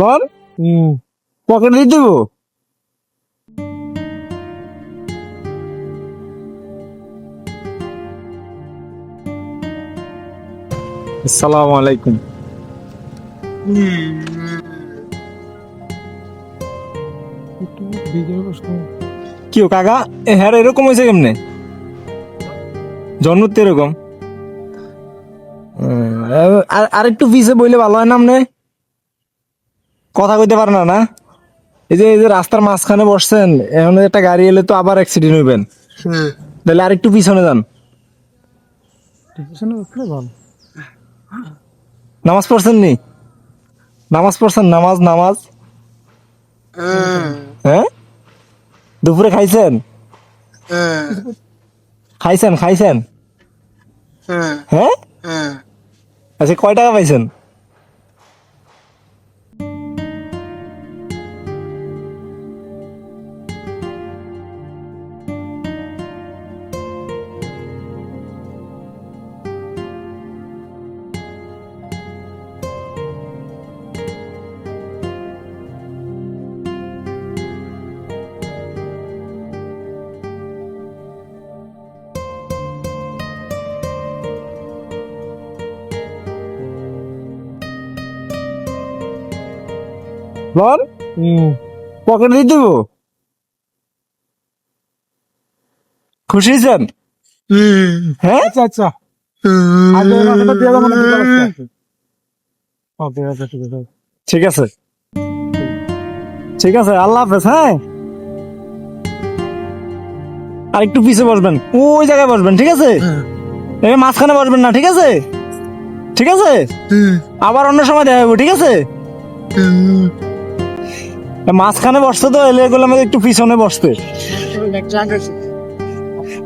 বল। পকেটে দিয়ে দেবো? আসসালামু আলাইকুম। কি কাকা হ্যাঁ এরকম হয়েছে কেমনে? জন্ম তো এরকম। আর আর একটু পিছে বইলে ভালো হয় না আপনি কথা কইতে পারে না না? এই যে এই যে রাস্তার মাঝখানে বসছেন এখন একটা গাড়ি এলে তো আবার অ্যাক্সিডেন্ট হইবেন। তাহলে আর একটু পিছনে যান নামাজ পড়ছেন নি? নামাজ পড়ছেন? নামাজ নামাজ? হ্যাঁ। দুপুরে খাইছেন? খাইছেন খাইছেন? হ্যাঁ। আচ্ছা কয় টাকা পাইছেন? বল পকেটে দিয়ে দেবো? খুশি হয়েছেন? হ্যাঁ? আচ্ছা আচ্ছা। মানে ঠিক আছে। ঠিক আছে আল্লাহ হাফেজ হ্যাঁ? আর একটু পিছে বসবেন। ওই জায়গায় বসবেন ঠিক আছে? এই মাঝখানে বসবেন না ঠিক আছে? ঠিক আছে? আবার অন্য সময় দেখা ঠিক আছে? মাঝখানে বসতে তো এলে এগুলো আমাদের একটু পিছনে বসতে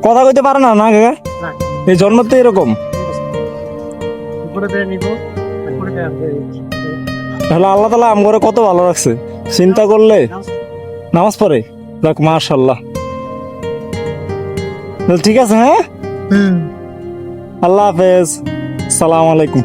কথা কইতে পারে না না কাকা? এই জন্ম তো এরকম। তাহলে আল্লাহ তালা আম করে কত ভালো রাখছে। চিন্তা করলে নামাজ পড়ে? দেখ মাশাল্লাহ ঠিক আছে হ্যাঁ? আল্লাহ হাফেজ। সালাম আলাইকুম।